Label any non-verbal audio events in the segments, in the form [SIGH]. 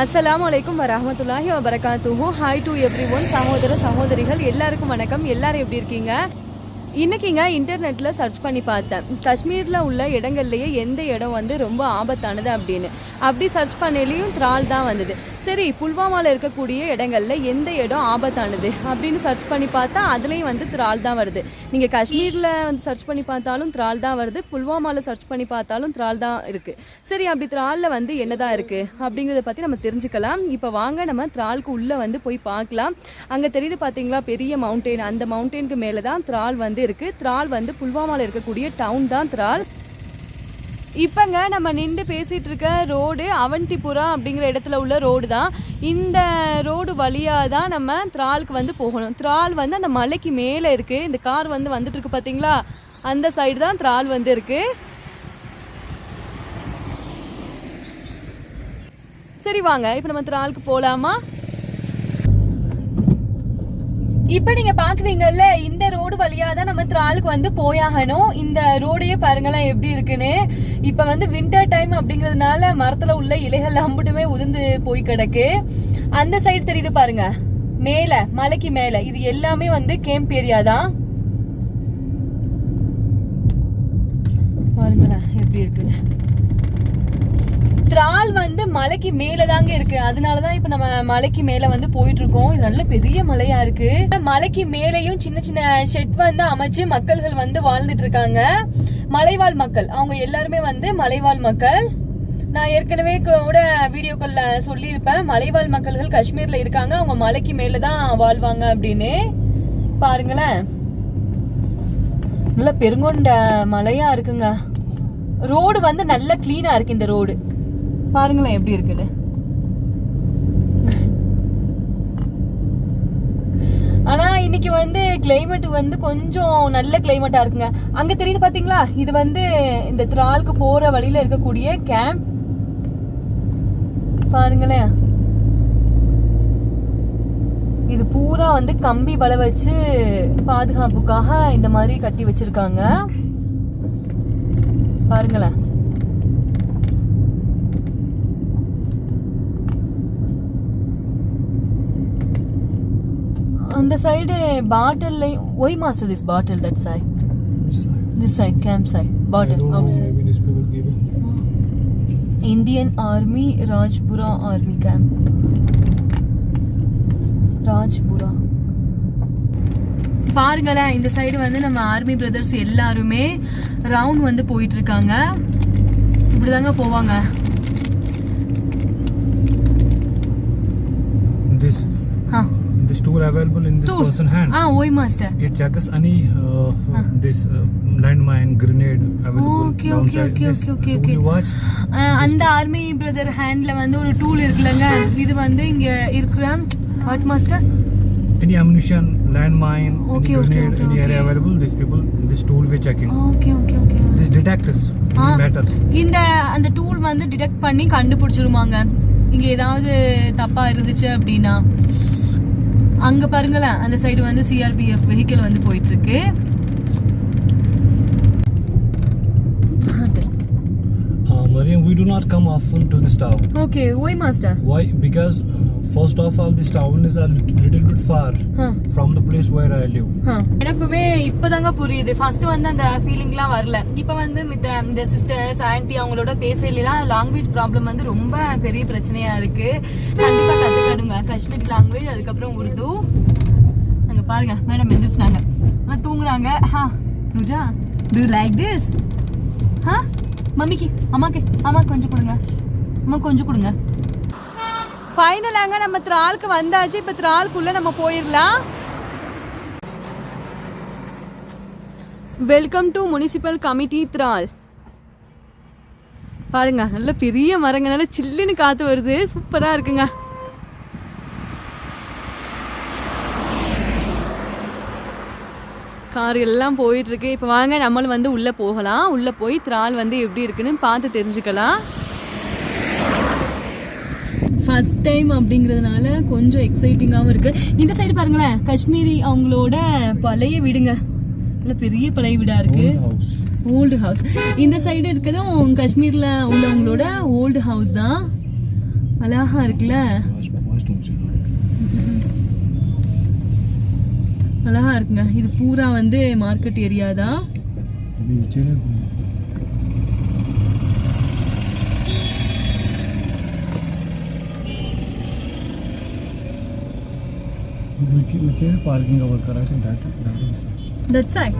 அஸ்ஸலாமு வலைக்கும் வரஹமத்துல்லாஹி வபரகாத்துஹு. ஹாய் டு எவ்ரி ஒன் சகோதர சகோதரிகள் எல்லாருக்கும் வணக்கம். எல்லாரும் எப்படி இருக்கீங்க? இன்னைக்குங்க இன்டர்நெட்ல சர்ச் பண்ணி பார்த்தேன். காஷ்மீர்ல உள்ள இடங்கள்லயே எந்த இடம் வந்து ரொம்ப ஆபத்தானது அப்படின்னு. அப்படி சர்ச் பண்ணலையும் த்ரால் தான் வந்தது. சரி புல்வாமால இருக்கக்கூடிய இடங்கள்ல எந்த இடம் ஆபத்தானது அப்படின்னு சர்ச் பண்ணி பார்த்தா அதுலயும் வந்து த்ரால் தான் வருது. நீங்க காஷ்மீர்ல வந்து சர்ச் பண்ணி பார்த்தாலும் த்ரால் தான் வருது. புல்வாமால சர்ச் பண்ணி பார்த்தாலும் த்ரால் தான் இருக்கு. சரி அப்படி த்ரால்ல வந்து என்னதான் இருக்கு அப்படிங்கறத பத்தி நம்ம தெரிஞ்சுக்கலாம். இப்ப வாங்க நம்ம த்ராலுக்கு உள்ள வந்து போய் பார்க்கலாம். அங்க தெரியுது பாத்தீங்களா? பெரிய மவுண்டெயின் அந்த மவுண்டெயினுக்கு மேலே தான் த்ரால் வந்து இருக்கு. திரால் வந்து புல்வாமால இருக்கக்கூடிய டவுன் தான் திரால். இப்போங்க நம்ம நின்று பேசிகிட்டு இருக்க ரோடு அவந்திபுரா அப்படிங்கிற இடத்துல உள்ள ரோடு தான். இந்த ரோடு வழியாக தான் நம்ம திராலுக்கு வந்து போகணும். திரால் வந்து அந்த மலைக்கு மேலே இருக்குது இந்த கார் வந்து வந்துட்டுருக்கு பார்த்தீங்களா அந்த சைடு தான் திரால் வந்து இருக்கு. சரி வாங்க இப்போ நம்ம திராலுக்கு போகலாமா இப்ப நீங்க பாக்குறீங்கல்ல இந்த ரோடு வழியா தான் நம்ம த்ராலுக்கு வந்து போயாகணும். இந்த ரோடையே பாருங்களேன் எப்படி இருக்குன்னு. இப்ப வந்து வின்டர் டைம் அப்படிங்கறதுனால மரத்துல உள்ள இலைகள் அம்புட்டுமே உதிர்ந்து போய் கிடக்கு. அந்த சைடு தெரியுது பாருங்க. மேல மலைக்கு மேல. இது எல்லாமே வந்து கேம்ப் ஏரியா தான். பாருங்களேன் எப்படி இருக்குன்னு. திரால் வந்து மலைக்கு மேலே தாங்க இருக்கு. அதனாலதான் இப்ப நம்ம மலைக்கு மேல வந்து போயிட்டு இருக்கோம் இது நல்ல பெரிய மலையா இருக்கு. மலைக்கு மேலேயும் சின்ன சின்ன ஷெட் வந்து அமைச்சு மக்கள்கள் வந்து வாழ்ந்துட்டு இருக்காங்க மலைவாழ் மக்கள். அவங்க எல்லாருமே வந்து மலைவாழ் மக்கள். நான் ஏற்கனவே கூட வீடியோக்கள்ல சொல்லியிருப்பேன். மலைவாழ் மக்கள்கள் காஷ்மீர்ல இருக்காங்க. அவங்க மலைக்கு மேலதான் வாழ்வாங்க அப்படின்னு. பாருங்களேன். நல்ல பெருங்கொண்ட மலையா இருக்குங்க. ரோடு வந்து நல்ல கிளீனா இருக்கு இந்த ரோடு. பாருங்களேன் எப்படி இருக்குன்னு. ஆனா இன்னைக்கு வந்து கிளைமேட் வந்து கொஞ்சம் நல்ல கிளைமேட்டா இருக்குங்க. அங்க தெரியுது பாத்தீங்களா? இது வந்து இந்த திராலுக்கு போற வழியில இருக்கக்கூடிய கேம்ப் பாருங்களேன். இது பூரா வந்து கம்பி வலை வச்சு பாதுகாப்புக்காக இந்த மாதிரி கட்டி வச்சிருக்காங்க. பாருங்களேன். அந்த side bottle why master this bottle that side? This side camp side bottle. Outside. Indian army Rajpura army camp Rajpura பாருங்களேன் இந்த சைடு வந்து நம்ம ஆர்மி பிரதர்ஸ் எல்லாருமே ரவுண்ட் வந்து போயிட்டு இருக்காங்க இப்படிதாங்க போவாங்க This ah this tool available in this Tool. person hand. Ah ஓய் master It checks any uh, this uh, landmine, grenade available Okay, okay, downside. okay, this okay, okay, okay. you watch. அந்த army brother ஹேண்ட்ல வந்து ஒரு tool இருக்குல்லங்க இது வந்து இங்க இருக்கிற what master Any ammunition, landmine, Okay, any okay, grenade, okay, any area okay. available. These people, this tool we checking. Okay okay okay This detectors Ah. matter. இந்த அந்த டூல் வந்து டிடெக்ட் பண்ணி கண்டுபிடிச்சிருமாங்க இங்க ஏதாவது தப்பா இருந்துச்சு அப்படின்னா அங்க பாருங்களேன் அந்த சைடு வந்து சிஆர்பிஎஃப் வெஹிக்கிள் வந்து போயிட்டு இருக்கு Uh, Mariam, we do not come often to this town. Okay ஓய் master Why? Because first of all, this town is a little bit far from the place where I live. எனக்குமே இப்பதாங்க புரியுது. First வந்து அந்த ஃபீலிங்லாம் வரல. இப்ப வந்து மித்த இந்த சிஸ்டர்ஸ் ஆன்டி அவங்களோட பேசலாம் லாங்குவேஜ் ப்ராப்ளம் வந்து ரொம்ப பெரிய பிரச்சனையா இருக்கு. கண்டிப்பா கத்துக்கணுங்க. காஷ்மீர் லாங்குவேஜ் அதுக்கப்புறம் உருது. அங்க பாருங்க மேடம் எந்திரிச்சினாங்க ஆ, தூங்குறாங்க. ஹா நுஜா டு லைக் திஸ் ஹா மம்மிக்கு அம்மாக்கு அம்மா கொஞ்சம் கொடுங்க. அம்மா கொஞ்சம் கொடுங்க. ஃபைனலாங்க நம்ம திராளுக்கு வந்தாச்சு. இப்போ திராளுக்குள்ளே நம்ம போயிடலாம் welcome to municipal committee Tral பாருங்க நல்ல பெரிய மரங்க நல்ல சில்லுன்னு காற்று வருது. சூப்பராக இருக்குங்க. கார் எல்லாம் போயிட்டுருக்கு இப்போ வாங்க நம்மளும் வந்து உள்ளே போகலாம். உள்ளே போய் த்ரால் வந்து எப்படி இருக்குன்னு பார்த்து தெரிஞ்சுக்கலாம். ஃபர்ஸ்ட் டைம் அப்படிங்கிறதுனால கொஞ்சம் எக்ஸைட்டிங்காகவும் இருக்கு. இந்த சைடு பாருங்களேன் காஷ்மீரி அவங்களோட பழைய வீடுங்க. நல்ல பெரிய பழைய வீடா இருக்கு. Old house. ஓல்டு ஹவுஸ் இந்த சைடு இருக்கிறதும் காஷ்மீர்ல உள்ளவங்களோட ஓல்டு ஹவுஸ் தான். அழகா இருக்குல்ல? அழகா இருக்குங்க. இது பூரா வந்து மார்க்கெட் ஏரியா தான். which, which is parking our car. I think that that inside. That side.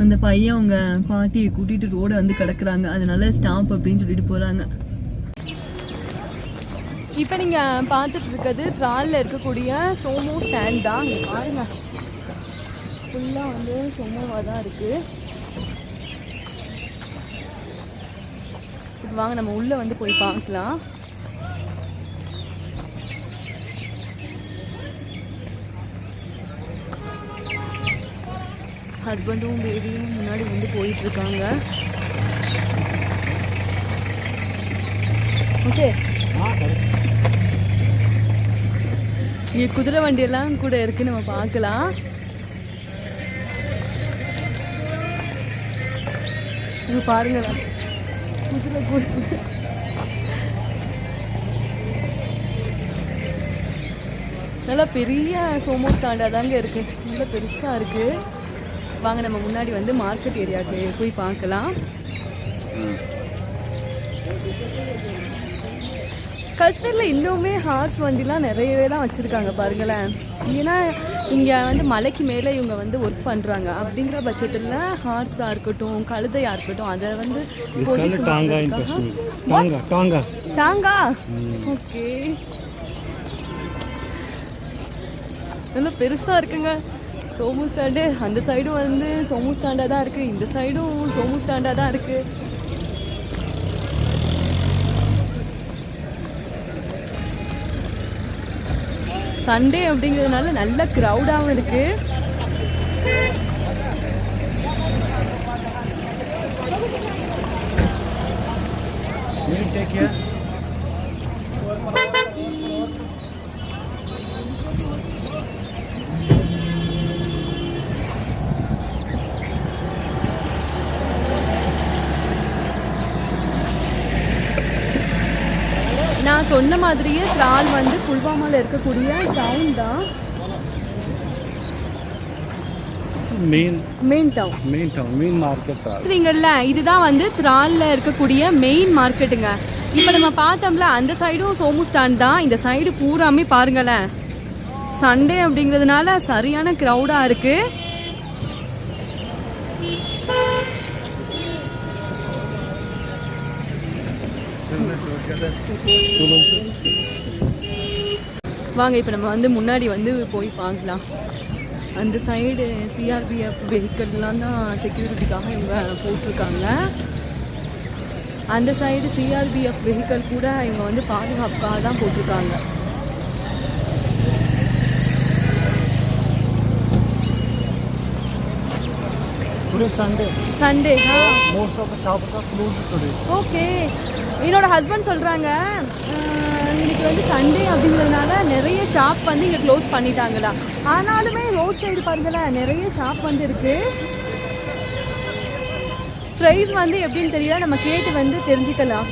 அந்த பையன் அவங்க பாட்டியை கூட்டிட்டு ரோட வந்து கிடக்குறாங்க அதனால ஸ்டாம்ப் அப்படின்னு சொல்லிட்டு போறாங்க இப்போ நீங்கள் பார்த்துட்டு இருக்கிறது த்ராலில் இருக்கக்கூடிய சோமோ ஸ்டாண்ட் தான் இங்கே பாருங்க ஃபுல்லாக வந்து சோமோவாக தான் இருக்குது வாங்க நம்ம உள்ள வந்து போய் பார்க்கலாம். ஹஸ்பண்டும் பேபியும் முன்னாடி வந்து போயிட்டு இருக்காங்க. ஓகே இங்க குதிரை வண்டியெல்லாம் கூட இருக்கு நம்ம பார்க்கலாம். இங்க பாருங்க. குதிரை கூட நல்லா பெரிய சோமோ ஸ்டாண்டாக தாங்க இருக்குது நல்லா பெருசாக இருக்குது வாங்க நம்ம முன்னாடி வந்து மார்க்கெட் ஏரியாவுக்கு போய் பார்க்கலாம். காஷ்மீரில் இன்னுமே ஹார்ஸ் வண்டிலாம் நிறையவே தான் வச்சுருக்காங்க பாருங்களேன். ஏன்னா இங்கே வந்து மலைக்கு மேலே இவங்க வந்து ஒர்க் பண்ணுறாங்க அப்படிங்கிற பட்சத்தில் ஹார்ஸாக இருக்கட்டும் கழுதையாக இருக்கட்டும் அதை வந்து. டாங்கா ஓகே நல்லா பெருசாக இருக்குங்க. சோமு ஸ்டாண்டு அந்த சைடும் வந்து சோமு ஸ்டாண்டாக தான் இருக்குது இந்த சைடும் சோமு ஸ்டாண்டாக தான் இருக்குது சண்டே அப்படிங்கிறதுனால நல்ல க்ரௌடாகவும் இருக்குது you take care? சொன்ன மாதிரியே திரால் வந்து புல்வாமாவில் இருக்கக்கூடிய டவுன் தான். Main main town town, main market. Tral. பார்க்குறீங்கல்ல இதுதான் வந்து திராலில் இருக்கக்கூடிய மெயின் மார்க்கெட்டுங்க இப்போ நம்ம பார்த்தோம்ல அந்த சைடும் சோமு ஸ்டாண்ட் தான். இந்த சைடு பூராமே பாருங்களேன். சண்டே அப்படிங்கிறதுனால சரியான க்ரௌடாக இருக்கு. வாங்க இப்போ நம்ம வந்து முன்னாடி வந்து போய் பார்க்கலாம். அந்த சைடு சிஆர்பிஎஃப் வெஹிக்கல்லாம் தான் செக்யூரிட்டிக்காக இவங்க போட்டிருக்காங்க. அந்த சைடு சிஆர்பிஎஃப் வெஹிக்கல் கூட இவங்க வந்து பாதுகாப்புக்காக தான் போட்டிருக்காங்க. Today Sunday. Sunday Most of the shops are closed today. Okay என்னோட ஹஸ்பண்ட் சொல்கிறாங்க இன்னைக்கு வந்து சண்டே அப்படிங்கிறதுனால நிறைய ஷாப் வந்து இங்கே க்ளோஸ் பண்ணிட்டாங்களா ஆனாலுமே ரோட் சைடு பாருங்களேன் நிறைய ஷாப் வந்து இருக்கு ப்ரைஸ் வந்து எப்படின்னு தெரியல நம்ம கேட்டு வந்து தெரிஞ்சுக்கலாம்.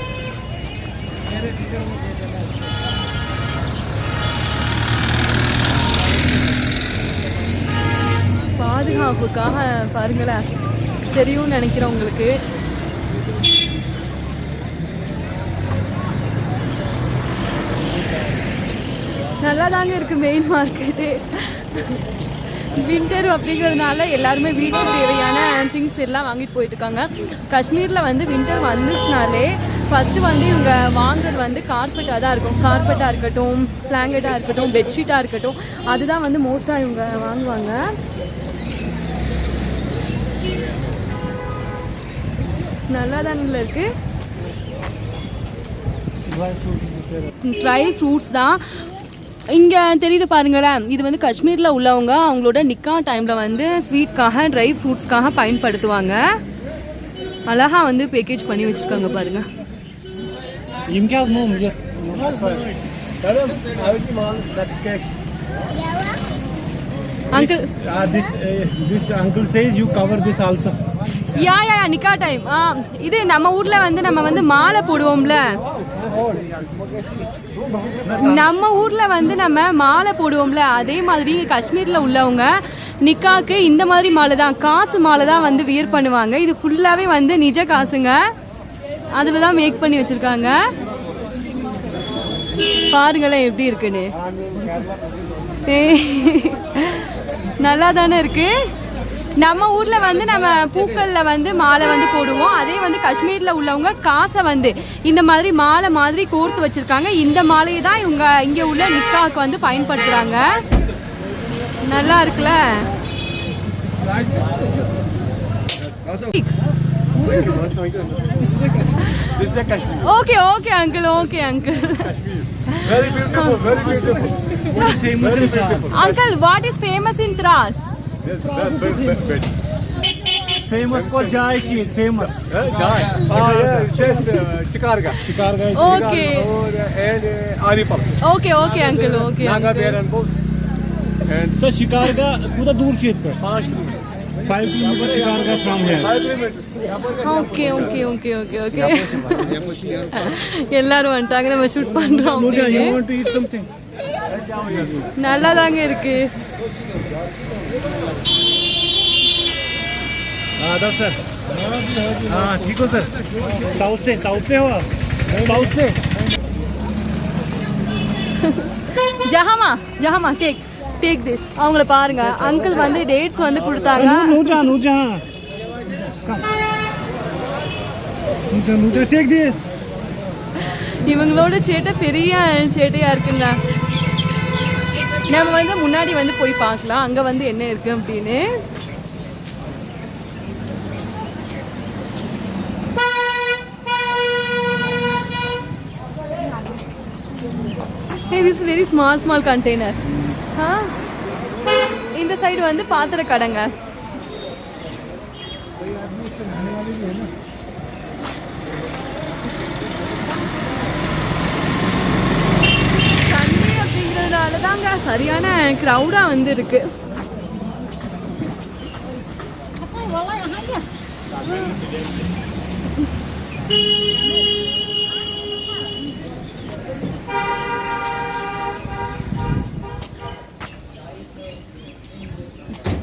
பாதுகாப்புக்காக பாருங்களேன் தெரியும்னு நினைக்கிறேன் உங்களுக்கு. நல்லா தாங்க இருக்கு மெயின் மார்க்கெட்டு வின்டர் அப்படிங்கிறதுனால எல்லாருமே வீட்டுக்கு தேவையான திங்ஸ் எல்லாம் வாங்கிட்டு போயிட்டு இருக்காங்க காஷ்மீரில் வந்து வின்டர் வந்துச்சுனாலே ஃபஸ்ட்டு வந்து இவங்க வாங்குறது வந்து கார்பெட்டாக தான் இருக்கும். கார்பெட்டாக இருக்கட்டும் பிளாங்கெட்டாக இருக்கட்டும் பெட்ஷீட்டாக இருக்கட்டும். அதுதான் வந்து மோஸ்ட்டாக இவங்க வாங்குவாங்க. நல்லா தானுங்கள இருக்குது. ட்ரை ஃப்ரூட்ஸ் தான். இங்கே தெரியுது பாருங்களேன் இது வந்து காஷ்மீரில் உள்ளவங்க அவங்களோட நிக்கா டைமில் வந்து ஸ்வீட்காக ட்ரை ஃப்ரூட்ஸ்க்காக பயன்படுத்துவாங்க அழகா வந்து பேக்கேஜ் பண்ணி வச்சுருக்காங்க பாருங்க. Uncle. uh, this uh, this uncle says you cover this also. யா யா நிக்கா டைம் இது நம்ம ஊர்ல வந்து நம்ம வந்து மாலை போடுவோம்ல நம்ம ஊர்ல வந்து நம்ம மாலை போடுவோம்ல அதே மாதிரி காஷ்மீர்ல உள்ளவங்க நிக்காக்கு இந்த மாதிரி மாலை தான் காசு மாலை தான் வந்து வியர் பண்ணுவாங்க. இது ஃபுல்லாவே வந்து நிஜ காசுங்க. அதில் தான் மேக் பண்ணி வச்சிருக்காங்க. பாருங்களேன் எப்படி இருக்குன்னு. நல்லா தானே இருக்கு? நம்ம ஊர்ல வந்து நம்ம பூக்கள்ல வந்து மாலை வந்து போடுவோம் அதே வந்து காஷ்மீர்ல உள்ளவங்க காசை வந்து இந்த மாதிரி மாலை மாதிரி கோர்த்து வச்சிருக்காங்க இந்த மாலையை தான் இவங்க இங்க உள்ள நிக்காவுக்கு வந்து பயன்படுத்துறாங்க நல்லா இருக்குல்ல. Okay okay uncle okay uncle Very beautiful. Very beautiful. What is famous in Tral? Uncle what is famous in Tral famous को जाय शी फ़ेमस जाय Shikargah Shikargah okay and Aripal okay okay uncle okay Naga Beran को and so Shikargah पूरा दूर शी पे? 5 kilometre. 5 kilometre Shikargah from here okay okay okay okay okay ಎಲ್ಲರೂ ಅಂಟಾಗನೇ shoot ಪண்றோம் you want to eat something நல்லா தாங்க இருக்கு. आदाब सर हाँ ठीक हो सर साउथ से साउथ से हो साउथ से ஜஹாமா ஜஹாமா டேக் டேக் திஸ் அவங்கள பாருங்க அங்கிள் வந்து டேட்ஸ் வந்து கொடுத்தாங்க नूर नूरजा नूरजा नूरजा नूरजा टेक दिस இவங்களோட சேட்டை பெரிய சேட்டையா இருக்குங்க நம்ம வந்து முன்னாடி வந்து போய் பார்க்கலாம். அங்க வந்து என்ன இருக்கு அப்படின்னு. Is very small small container இந்த சைடு வந்து பாத்திர கடைங்க. அதனால சரியான க்ரௌடாக வந்து இருக்கு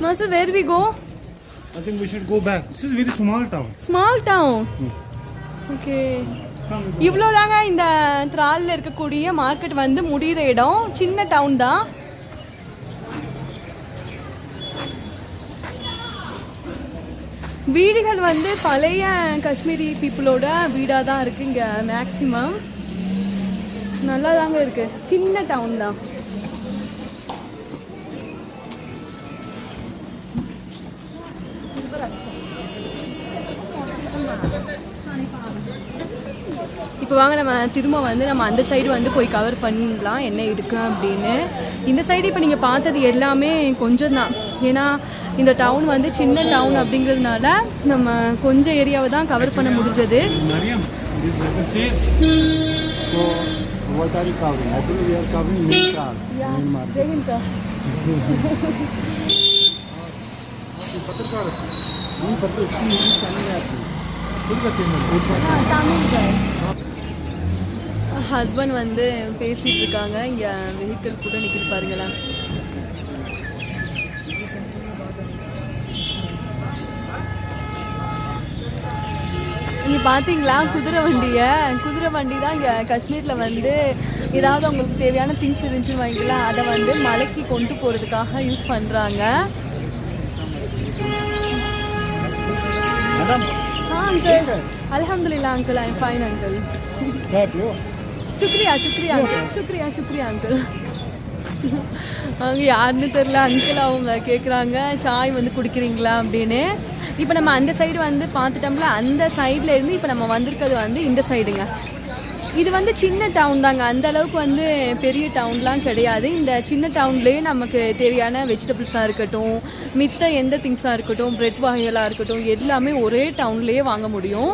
Master, where we go? I think we should go back. This is very small town. Small town. Hmm. Okay. இவ்வளோ தாங்க இந்த த்ராலில் இருக்கக்கூடிய மார்க்கெட் வந்து முடிகிற இடம். சின்ன டவுன் தான். வீடுகள் வந்து பழைய காஷ்மீரி பீப்புளோட வீடாக தான் இருக்குது இங்கே மேக்ஸிமம் நல்லா தாங்க இருக்குது சின்ன டவுன் தான். இப்போ வாங்க நம்ம திரும்ப வந்து நம்ம அந்த சைடு வந்து போய் கவர் பண்ணலாம். என்ன இருக்குது அப்படின்னு. இந்த சைடு இப்போ நீங்கள் பார்த்தது எல்லாமே கொஞ்சம் தான். ஏன்னா இந்த டவுன் வந்து சின்ன டவுன் அப்படிங்கிறதுனால நம்ம கொஞ்சம் ஏரியாவை தான் கவர் பண்ண முடிஞ்சது. [LAUGHS] பத்திரிக்கா ஹஸ்பண்ட் வந்து பேசிட்டு இருக்காங்க இங்கே வெஹிக்கிள் கூட நிற்கிது பாருங்களேன். இங்கே பார்த்தீங்களா குதிரை வண்டியை? குதிரை வண்டி தான் இங்கே காஷ்மீரில் வந்து ஏதாவது அவங்களுக்கு தேவையான திங்ஸ் இருந்துச்சுன்னு வாங்கிக்கல அதை வந்து மலைக்கு கொண்டு போகிறதுக்காக யூஸ் பண்ணுறாங்க அங்கிள் அலமதுல்லா அங்கிள் ஐ ஃபைன் அங்கிள் சுக்ரியா சுக்ரியா அங்கிள் சுக்ரியா சுக்ரியா அங்கிள் அவங்க யாருன்னு தெரில அங்கிள் அவங்க கேட்குறாங்க சாய் வந்து குடிக்கிறீங்களா அப்படின்னு. இப்போ நம்ம அந்த சைடு வந்து பார்த்துட்டோம்ல அந்த சைடில் இருந்து இப்போ நம்ம வந்திருக்கிறது வந்து இந்த சைடுங்க இது வந்து சின்ன டவுன் தாங்க. அந்த அளவுக்கு வந்து பெரிய டவுன்லாம் கிடையாது. இந்த சின்ன டவுன்லேயே நமக்கு தேவையான வெஜிடபிள்ஸாக இருக்கட்டும் மித்த எந்த திங்ஸாக இருக்கட்டும் பிரெட் வகைகளாக இருக்கட்டும் எல்லாமே ஒரே டவுன்லேயே வாங்க முடியும்.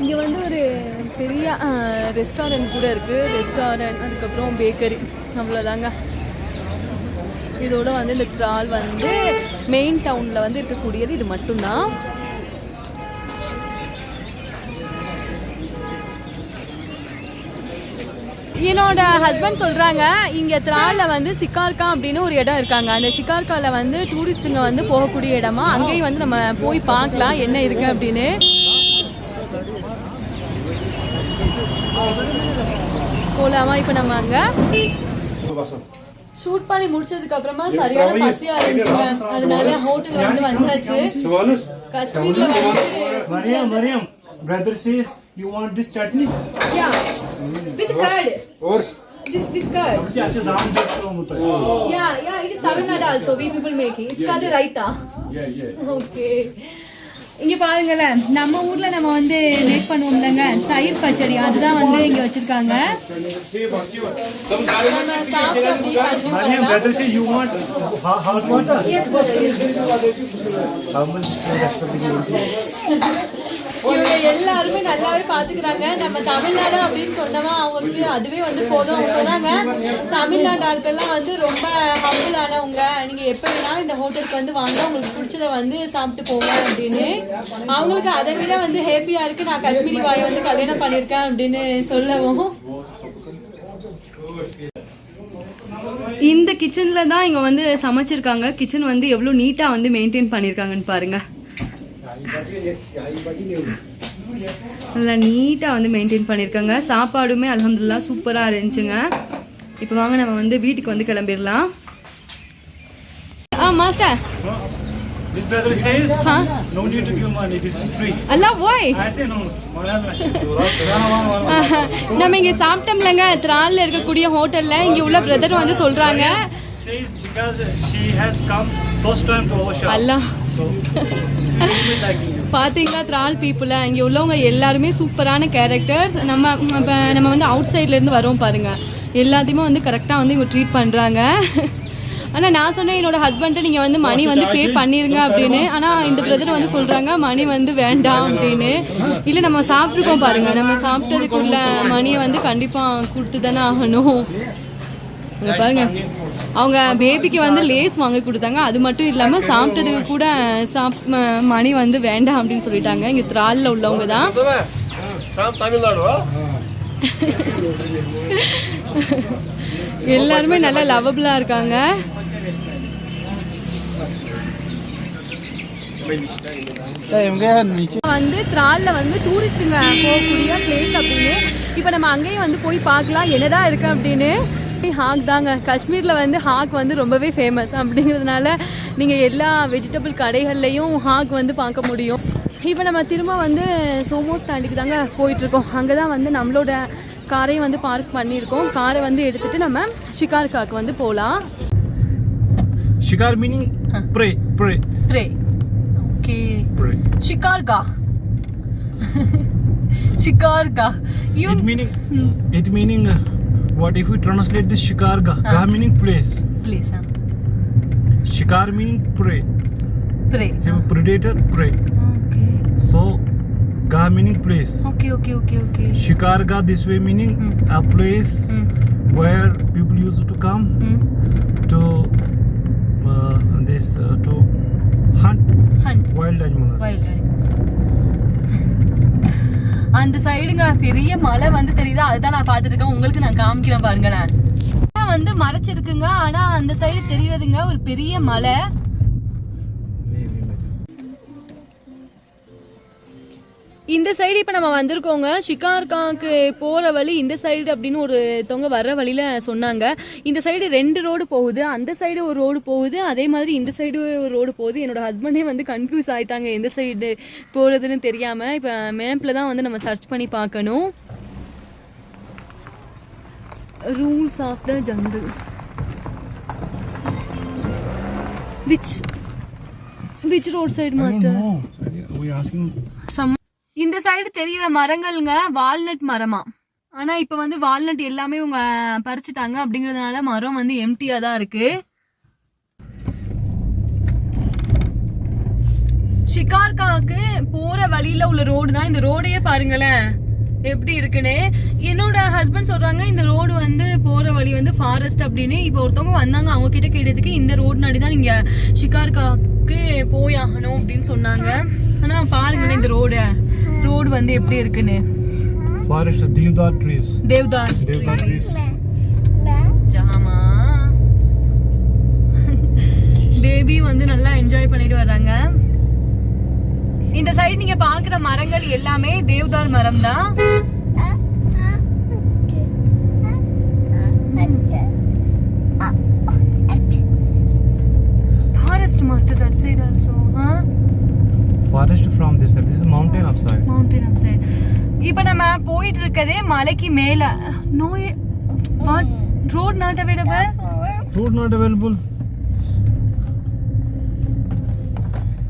இங்கே வந்து ஒரு பெரிய ரெஸ்டாரண்ட் கூட இருக்குது ரெஸ்டாரண்ட் அதுக்கப்புறம் பேக்கரி அவ்வளோதாங்க இதோட வந்து இந்த ட்ரால் வந்து மெயின் டவுனில் வந்து இருக்கக்கூடியது இது மட்டும்தான். என்னோட ஹஸ்பண்ட் சொல்கிறாங்க இங்கே த்ராலில் வந்து சிக்கார்கா அப்படின்னு ஒரு இடம் இருக்காங்க. அந்த சிக்கார்காவில் வந்து டூரிஸ்ட்டுங்க வந்து போகக்கூடிய இடமா? அங்கேயும் வந்து நம்ம போய் பார்க்கலாம் என்ன இருக்குது அப்படின்னு. போலாமா இப்போ நம்ம அங்கே? ஷூட் பண்ணி முடிச்சதுக்கு அப்புறமா சரியான பசியா இருந்துச்சுங்க அதனால ஹோட்டல் வந்து வந்தாச்சு காஷ்மீர்ல வந்து Mariam, Mariam, brother says you want this chutney? Yeah with curd और this with curd आमचे आजचे जाम जास्त होत आहे yeah yeah it is tamil nadu also we people making it's called raita okay இங்க பாருங்களேன் நம்ம ஊர்ல நம்ம வந்து மேக் பண்ணுவோம்லங்க. தயிர் பச்சடி அதுதான் வந்து இங்க வச்சிருக்காங்க? Yes, [LAUGHS] எல்லாருமே நல்லாவே பாத்துக்கிறாங்க. நம்ம தமிழ்நாடு அப்படின்னு சொன்னவா அவங்களுக்கு அதுவே வந்து போதும். அவங்க சொன்னாங்க தமிழ்நாடு ஆட்கள்லாம் வந்து ரொம்ப ஹம்பிள் ஆனவங்க. நீங்க எப்ப வேணாலும் இந்த ஹோட்டலுக்கு வந்து வாங்க உங்களுக்கு பிடிச்சத வந்து சாப்பிட்டு போங்க அப்படின்னு. அவங்களுக்கு அதை விட வந்து ஹேப்பியா இருக்கு. நான் காஷ்மீரி பாய் வந்து கல்யாணம் பண்ணிருக்கேன் அப்படின்னு சொல்லவும். இந்த கிச்சன்ல தான் இங்க வந்து சமைச்சிருக்காங்க. கிச்சன் வந்து எவ்வளவு நீட்டா வந்து மெயின்டைன் பண்ணிருக்காங்கன்னு பாருங்க. நல்லா நீட்டாக வந்து மெயின்டைன் பண்ணியிருக்காங்க சாப்பாடுமே அல்ஹம்துலில்லா சூப்பராக இருந்துச்சுங்க. இப்போ வாங்க நம்ம வந்து வீட்டுக்கு வந்து கிளம்பிடலாம். ஆ master This brother says Huh? no need to give money, this is free. அல்லா ஓய் I say no, Mariam's machine. [LAUGHS] [LAUGHS] நம்ம இங்கே சாப்பிட்டோம்லங்க. திராலில் இருக்கக்கூடிய ஹோட்டலில். இங்கே உள்ள பிரதர் வந்து சொல்கிறாங்க Says because she has come first time to our shop. Allah. So she will be liking you. பார்த்தீங்களா திரால் பீப்புளை இங்கே உள்ளவங்க எல்லாருமே சூப்பரான கேரக்டர்ஸ் நம்ம இப்போ நம்ம வந்து அவுட் சைட்லேருந்து வரோம் பாருங்க. எல்லாத்தையுமே வந்து கரெக்டாக வந்து இவங்க ட்ரீட் பண்ணுறாங்க ஆனால் நான் சொன்னேன் என்னோட ஹஸ்பண்ட்டை நீங்கள் வந்து மணி வந்து பே பண்ணிருங்க அப்படின்னு. ஆனால் இந்த பிரதர் வந்து சொல்கிறாங்க மணி வந்து வேண்டாம் அப்படின்னு. இல்லை நம்ம சாப்பிட்ருக்கோம் பாருங்க. நம்ம சாப்பிட்டதுக்குள்ள மணியை வந்து கண்டிப்பாக கொடுத்து தானே ஆகணும். இங்க பாருங்க. அவங்க பேபிக்கு வந்து லேஸ் வாங்கி கொடுத்தாங்க. அது மட்டும் இல்லாம சாப்பிட்டதுக்கு கூட சாப் மணி வந்து வேண்டாம் அப்படின்னு சொல்லிட்டாங்க. இங்க திராலில் உள்ளவங்க தான். எல்லாருமே நல்லா லவபிளா இருக்காங்க. வந்து திரால்ல வந்து டூரிஸ்ட்டுங்க போகக்கூடிய பிளேஸ் அப்படின்னு. இப்போ நம்ம அங்கேயும் வந்து போய் பார்க்கலாம். என்னதான் இருக்கு அப்படின்னு. ஹாக் தாங்க. காஷ்மீரில் வந்து ஹாக் வந்து ரொம்பவே ஃபேமஸ் அப்படிங்கிறதுனால நீங்கள் எல்லா வெஜிடபிள் கடைகள்லையும் ஹாக் வந்து பார்க்க முடியும். இப்போ நம்ம திரும்ப வந்து சோமோ ஸ்டாண்டுக்கு தாங்க போயிட்டுருக்கோம். அங்கே தான் வந்து நம்மளோட காரையும் வந்து பார்க் பண்ணியிருக்கோம். காரை வந்து எடுத்துகிட்டு நம்ம ஷிகார்காக்கு வந்து போகலாம் Shikar meaning pray, pray, pray okay. Shikargah [LAUGHS] Shikargah meaning, it meaning, uh, what if we translate this shikar ga? Meaning place. Place, huh? Shikar meaning prey. Prey. So predator, prey. Okay. So ga meaning place. Okay, okay, okay, okay. Shikar ga this way meaning hmm. a place hmm. where people used to come hmm. to uh, this uh, to hunt hunt wild animals. Wild animals. அந்த சைடுங்க பெரிய மலை வந்து தெரியுதா? அதுதான் நான் பார்த்துட்டு இருக்கேன் உங்களுக்கு நான் காமிக்கிறேன் பாருங்க நான். வந்து மறைச்சிருக்குங்க. ஆனா அந்த சைடு தெரியுதுங்க. ஒரு பெரிய மலை இந்த சைடு இப்போ நம்ம வந்திருக்கோங்க. ஷிகார்காக்கு போகிற வழி இந்த சைடு அப்படின்னு ஒரு தொங்க வர்ற வழியில் சொன்னாங்க. இந்த சைடு ரெண்டு ரோடு போகுது. அந்த சைடு ஒரு ரோடு போகுது. அதே மாதிரி இந்த சைடு ஒரு ரோடு போகுது. என்னோட ஹஸ்பண்டே வந்து கன்ஃபியூஸ் ஆயிட்டாங்க. எந்த சைடு போகிறதுன்னு தெரியாமல் இப்போ மேப்பில் தான் வந்து நம்ம சர்ச் பண்ணி பார்க்கணும். Rules of the jungle which which road side master. Some side தெரியிற மரங்கள்ங்க வால்நட் மரமா. ஆனா இப்ப வந்து வால்நட் எல்லாமே இவங்க பறிச்சுட்டாங்க அப்படிங்கறதுனால மரம் வந்து எம்டியா தான் இருக்கு. ஷிகார்காவுக்கு போற வழியில உள்ள ரோடு தான். இந்த ரோடையே பாருங்களேன். எப்படி இருக்குன்னு. என்னோட ஹஸ்பண்ட் சொல்றாங்க இந்த ரோடு வந்து போற வழி வந்து ஃபாரஸ்ட் அப்படின்னு. இப்போ ஒருத்தவங்க வந்தாங்க அவங்க கிட்ட கேட்டதுக்கு இந்த ரோடு நாடி தான் நீங்க ஷிகார்காக்கு போயாகணும் அப்படின்னு சொன்னாங்க. ஆனா பாருங்களேன் இந்த ரோடு ரோடு வந்து எப்படி இருக்குன்னு? Of Deodar trees. தேவ்தான் Deodar trees. ஜாமா பேபி வந்து நல்லா என்ஜாய் பண்ணிட்டு வர்றாங்க. இந்த சைடு நீங்க பாக்குற மரங்கள் எல்லாமே தேவ்தார் மரம் தான் forest master that side also Forest from this side. This is mountain upside. Mountain up side இப்போ நம்ம போயிட்டு இருக்கதே மலைக்கு மேல no road not available Road not available.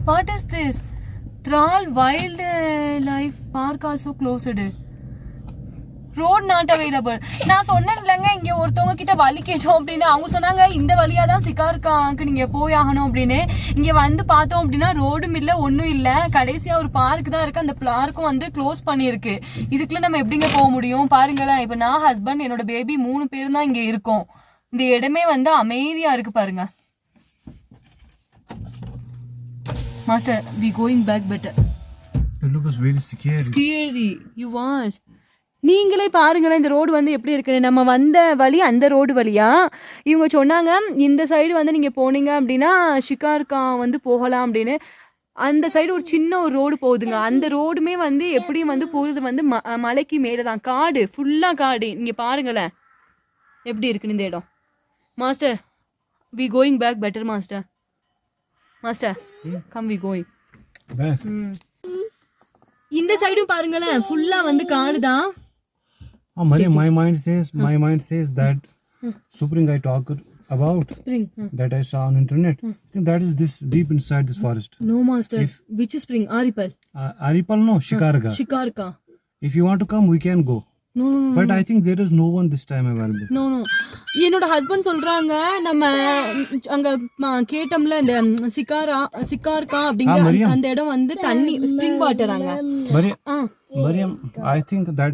What is this Tral wildlife park also closed road not available நான் சொன்னேன் இல்லைங்க இங்க ஒருத்தவங்க கிட்ட வழி கேட்டோம் அப்படின்னு. அவங்க சொன்னாங்க இந்த வழியா தான் சிக்கார்காக்கு நீங்க போய் ஆகணும் அப்படின்னு. இங்க வந்து பார்த்தோம் அப்படின்னா ரோடும் இல்ல ஒண்ணும் இல்ல. கடைசியா ஒரு பார்க் தான் இருக்கு. அந்த பார்க்கும் வந்து க்ளோஸ் பண்ணிருக்கு இதுக்குள்ள நம்ம எப்படிங்க போக முடியும்? பாருங்களேன் இப்ப நான் ஹஸ்பண்ட் என்னோட பேபி மூணு பேர் தான் இங்க இருக்கோம். இந்த இடமே வந்து அமைதியா இருக்கு பாருங்க. Master we going back better It looks very scary. Scary you watch நீங்களே பாருங்களேன் இந்த ரோடு வந்து எப்படி இருக்குன்னு. நம்ம வந்த வழி அந்த ரோடு வழியா? இவங்க சொன்னாங்க இந்த சைடு வந்து நீங்கள் போனீங்க அப்படின்னா ஷிகார்கா வந்து போகலாம் அப்படின்னு. அந்த சைடு ஒரு சின்ன ஒரு ரோடு போகுதுங்க. அந்த ரோடுமே வந்து எப்படியும் வந்து போகுது வந்து ம மலைக்கு மேலே தான் காடு ஃபுல்லாக காடு. இங்கே பாருங்களேன். எப்படி இருக்குன்னு இந்த இடம். Master we going back better master master come we going? இந்த சைடும் பாருங்களேன். ஃபுல்லா வந்து காடு தான் Oh, Maria, my mind says, my mind says that Supring I talked about spring that I saw on internet. I think that is this deep inside this forest. No master which spring Aripal Uh, Aripal, no, Shikarga. Shikarga If you want to come, we can go. No no But I think there is no one this time available. No no என்னோட husband சொல்றாங்க நம்ம அங்க ம- கேட்டோம்ல இந்த சிக்காரா சிக்கார்கா ஆ, அப்படிங்கிற மரியம். அந்த இடம் வந்து தண்ணி ஸ்ப்ரிங் வாட்டர் அங்க Maria, ah Mariam, I think that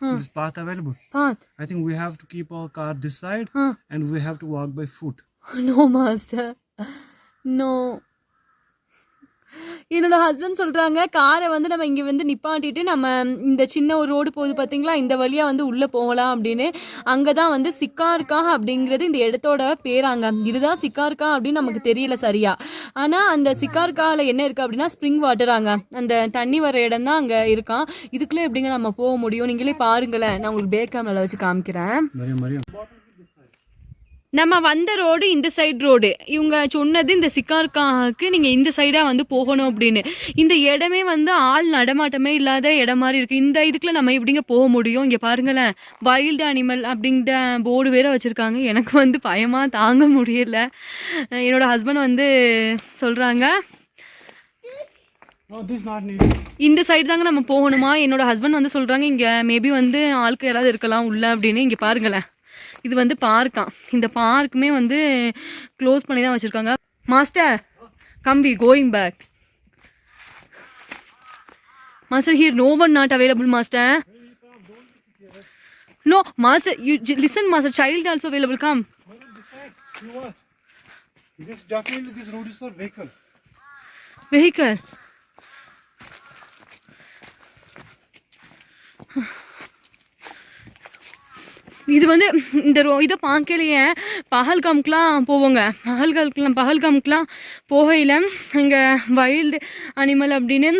huh. this path available. Path. I think we have to keep our car this side huh. and we have to walk by foot. [LAUGHS] no, master. No. என்னோட husband சொல்கிறாங்க காரை வந்து நம்ம இங்கே வந்து நிப்பாட்டிட்டு நம்ம இந்த சின்ன ஒரு ரோடு போகுது பார்த்தீங்களா இந்த வழியாக வந்து உள்ளே போகலாம் அப்படின்னு. அங்கே தான் வந்து சிக்கார்கா அப்படிங்கிறது இந்த இடத்தோட பேராங்க. இதுதான் சிக்கார்கா அப்படின்னு நமக்கு தெரியல சரியா. ஆனால் அந்த சிக்கார்காவில் என்ன இருக்குது அப்படின்னா ஸ்ப்ரிங் வாட்டராங்க அந்த தண்ணி வர இடம் தான் அங்கே இருக்கான். இதுக்குள்ளே எப்படிங்க நம்ம போக முடியும்? நீங்களே பாருங்களேன். நான் உங்களுக்கு பேக் கேமரால வச்சு காமிக்கிறேன். நம்ம வந்த ரோடு இந்த சைடு ரோடு இவங்க சொன்னது இந்த சிக்கார்காக்கு நீங்கள் இந்த சைடாக வந்து போகணும் அப்படின்னு. இந்த இடமே வந்து ஆள் நடமாட்டமே இல்லாத இடம் மாதிரி இருக்குது இந்த இதுக்குள்ள நம்ம எப்படிங்க போக முடியும்? இங்கே பாருங்களேன். வைல்டு அனிமல் அப்படிங்கிற போர்டு வேற வச்சுருக்காங்க. எனக்கு வந்து பயமாக தாங்க முடியல. என்னோட ஹஸ்பண்ட் வந்து சொல்கிறாங்க. இந்த சைடு தாங்க நம்ம போகணுமா? என்னோட ஹஸ்பண்ட் வந்து சொல்கிறாங்க இங்கே மேபி வந்து ஆட்கள் யாராவது இருக்கலாம் உள்ள அப்படின்னு. இங்கே பாருங்களேன். இது வந்து பார்க்காம் இந்த பார்க்குமே வந்து க்ளோஸ் பண்ணி தான் வச்சுருக்காங்க master come we going back master here no one not available master no master you listen master child also available come This definitely this road is for vehicle. Vehicle இது வந்து இந்த ரோ இதை பார்க்கலையே பகல்காம்க்குலாம் போவோங்க. பகல்காம்க்குலாம் பகல்காம்க்குலாம் போகையில் இங்கே வைல்டு அனிமல் அப்படின்னு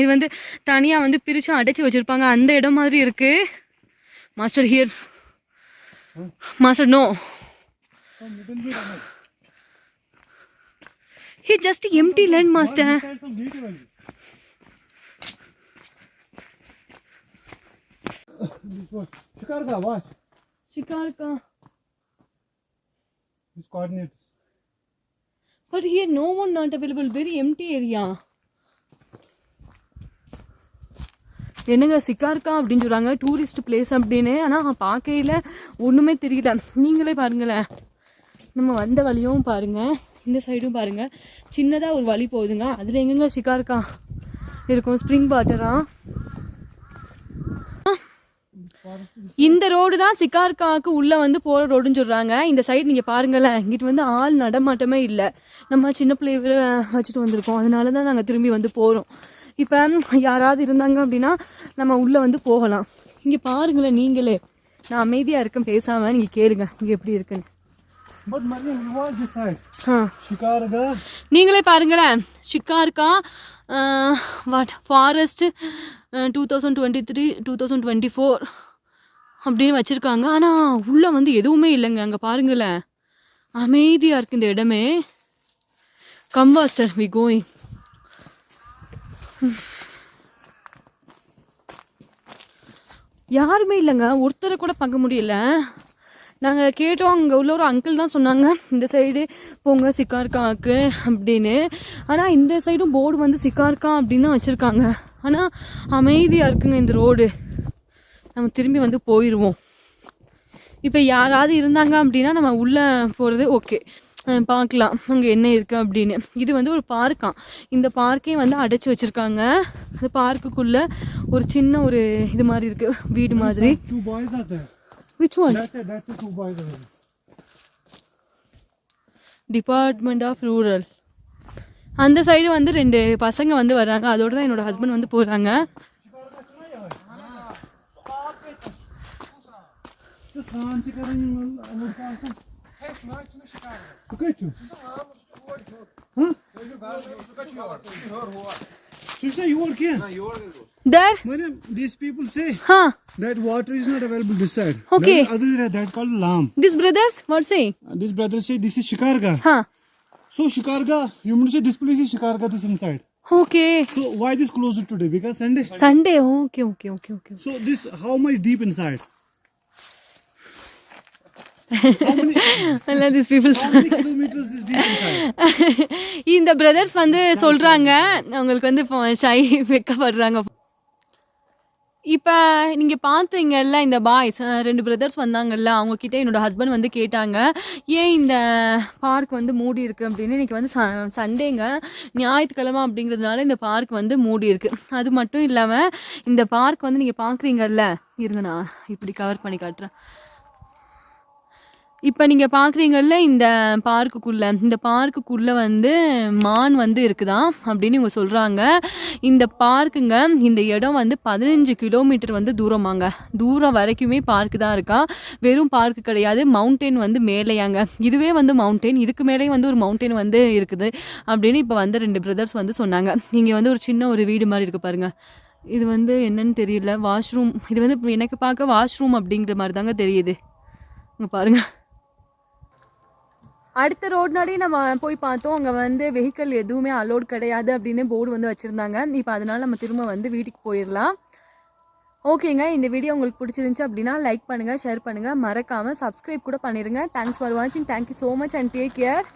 இது வந்து தனியாக வந்து பிரித்து அடைச்சி வச்சுருப்பாங்க. அந்த இடம் மாதிரி இருக்குது master here master no he just empty land master This was Watch. Shikarka. These coordinates. But here no one not available, very empty area. என்னங்க சிக்கார்க்கா அப்படின்னு சொல்கிறாங்க டூரிஸ்ட் பிளேஸ் அப்படின்னு. ஆனால் பார்க்கையில் ஒன்றுமே தெரியல. நீங்களே பாருங்களேன். நம்ம வந்த வழியும் பாருங்க. இந்த சைடும் பாருங்க. சின்னதாக ஒரு வழி போகுதுங்க. அதில் எங்கெங்க ஷிகார்கா இருக்கும். ஸ்ப்ரிங் வாட்டரா இந்த ரோடு தான் சிக்கார்காவுக்கு உள்ள வந்து போற ரோடுன்னு சொல்றாங்க. இந்த சைடு நீங்க பாருங்களேன் இங்கிட்டு வந்து ஆள் நடமாட்டமே இல்லை. நம்ம சின்ன பிள்ளைகளை வச்சுட்டு வந்திருக்கோம். அதனால தான் நாங்கள் திரும்பி வந்து போறோம். இப்போ யாராவது இருந்தாங்க அப்படின்னா நம்ம உள்ள வந்து போகலாம். இங்க பாருங்களேன் நீங்களே. நான் அமைதியா இருக்கேன் பேசாம நீங்க கேளுங்க இங்க எப்படி இருக்குன்னு. நீங்களே பாருங்களேன் Shikargah what forest two thousand twenty three two thousand twenty four அப்படின்னு வச்சுருக்காங்க. ஆனால் உள்ளே வந்து எதுவுமே இல்லைங்க. அங்கே பாருங்களேன். அமைதியாக இருக்கு இந்த இடமே. கம்பாஸ்டர் வி கோயிங் யாருமே இல்லைங்க. ஒருத்தரை கூட பார்க்க முடியல. நாங்கள் கேட்டோம். அங்கே உள்ள ஒரு அங்கிள் தான் சொன்னாங்க. இந்த சைடு போங்க சிக்கார்காவுக்கு அப்படின்னு. ஆனால் இந்த சைடும் போர்டு வந்து சிக்கார்கா அப்படின்னு தான் வச்சுருக்காங்க. ஆனால் அமைதியாக இருக்குங்க இந்த ரோடு நம்ம திரும்பி வந்து போயிடுவோம் இப்போ யாராவது இருந்தாங்க அப்படின்னா நம்ம உள்ளே போகிறது ஓகே பார்க்கலாம் அங்கே என்ன இருக்குது அப்படின்னு. இது வந்து ஒரு பார்க்காம் இந்த பார்க்கே வந்து அடைச்சி வச்சுருக்காங்க. அந்த பார்க்குக்குள்ளே ஒரு சின்ன ஒரு இது மாதிரி இருக்குது வீடு மாதிரி. Which one. Department of rural அந்த சைடு வந்து ரெண்டு பசங்க வந்து வராங்க. அதோட தான் என்னோட ஹஸ்பண்ட் வந்து போகிறாங்க Saan çıkarın Amurkansın. Hepsini açını çıkardı. Su kaçıyor. Sushna, you work here? There? Madam, these people say huh. that water is not available this side. Okay. That other that called Lam. These brothers, what say? Uh, these brothers say this is Shikarga. Huh. So Shikarga, you mean to say this place is Shikarga, this inside. Okay. So why this closed today? Because Sunday. Sunday. Okay. Okay. Okay. Okay. So this how much deep inside? [LAUGHS] this deep inside? [LAUGHS] இந்த brothers வந்து சொல்கிறாங்க அவங்களுக்கு வந்து இப்போ shy வெக்கப்படுறாங்க. இப்போ நீங்கள் பார்த்தீங்கல்ல இந்த boys ரெண்டு பிரதர்ஸ் வந்தாங்கல்ல அவங்க கிட்ட என்னோட ஹஸ்பண்ட் வந்து கேட்டாங்க ஏன் இந்த பார்க் வந்து மூடி இருக்கு? அப்படின்னு. இன்னைக்கு வந்து ச- சண்டேங்க. ஞாயிற்றுக்கிழமை அப்படிங்கிறதுனால இந்த பார்க் வந்து மூடி இருக்கு. அது மட்டும் இல்லாமல் இந்த பார்க் வந்து நீங்கள் பார்க்குறீங்கல்ல இருங்க நான் இப்படி கவர் பண்ணி காட்டுறேன். இப்போ நீங்கள் பார்க்குறீங்கள்ல இந்த பார்க்குக்குள்ளே இந்த பார்க்குக்குள்ளே வந்து மான் வந்து இருக்குதான் அப்படின்னு இவங்க சொல்கிறாங்க இந்த பார்க்குங்க இந்த இடம் வந்து பதினஞ்சு கிலோமீட்டர் வந்து தூரமாங்க. தூரம் வரைக்குமே பார்க்கு தான் இருக்கா. வெறும் பார்க்கு கிடையாது மவுண்டெயின் வந்து மேலேயாங்க. இதுவே வந்து மவுண்டெயின் இதுக்கு மேலேயும் வந்து ஒரு மவுண்டெயின் வந்து இருக்குது அப்படின்னு இப்போ வந்து ரெண்டு பிரதர்ஸ் வந்து சொன்னாங்க. இங்கே வந்து ஒரு சின்ன ஒரு வீடு மாதிரி இருக்குது பாருங்க. இது வந்து என்னன்னு தெரியல வாஷ்ரூம். இது வந்து எனக்கு பார்க்க வாஷ்ரூம் அப்படிங்கிற மாதிரி தாங்க தெரியுது. இங்கே பாருங்கள் அடுத்த ரோட் நம்ம போய் பார்த்தோம். அங்கே வந்து வெஹிக்கிள் எதுவுமே அலோட் கிடையாது அப்படின்னு போர்டு வந்து வச்சுருந்தாங்க. இப்போ அதனால் நம்ம திரும்ப வந்து வீட்டுக்கு போயிடலாம். ஓகேங்க இந்த வீடியோ உங்களுக்கு பிடிச்சிருந்துச்சு அப்படின்னா லைக் பண்ணுங்கள் ஷேர் பண்ணுங்கள் மறக்காமல் சப்ஸ்கிரைப் கூட பண்ணிடுங்க தேங்க்ஸ் ஃபார் வாட்சிங் thank you so much and take care